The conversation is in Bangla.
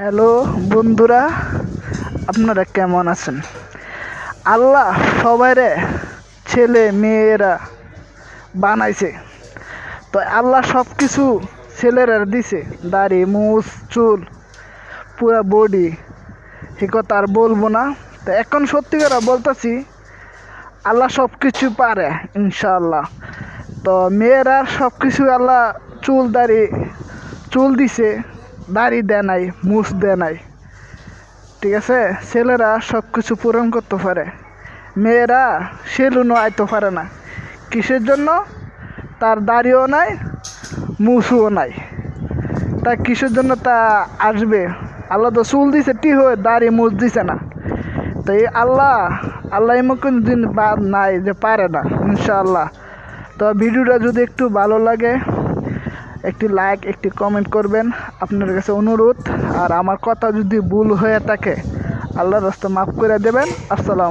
হ্যালো বন্ধুরা, আপনারা কেমন আছেন? আল্লাহ সবাইরে ছেলে মেয়েরা বানাইছে। তো আল্লাহ সব কিছু ছেলেরা দিছে, দাড়ি, মুছ, চুল, পুরা বডি সে কথা আর বলব না। তো এখন সত্যি করে বলতেছি, আল্লাহ সব কিছু পারে, ইনশাআল্লাহ। তো মেয়েরা সব কিছু আল্লাহ চুল, দাড়ি, চুল দিছে। দাড়ি দেয় নাই, মুছ দেয় নাই। ঠিক আছে? ছেলেরা সব কিছু পূরণ করতে পারে। মেয়েরা সেলুনও আইতে পারে না। কিসের জন্য? তার দাড়িও নাই, মুছও নাই। তা কিসের জন্য তা আসবে? আল্লাহ তো চুল দিছে টি হয়ে দাড়ি মুছ দিছে না। তো এই আল্লাহ আল্লাহ এমন কোনো দিন বাদ নাই যে পারে না, ইনশাআল্লাহ। তো ভিডিওটা যদি একটু ভালো লাগে একটি লাইক একটি কমেন্ট করবেন। আপনার কাছে অনুরোধ। আর আমার কথা যদি ভুল হয়ে থাকে আল্লাহ রাস্তা মাফ করে দেবেন। আসসালামু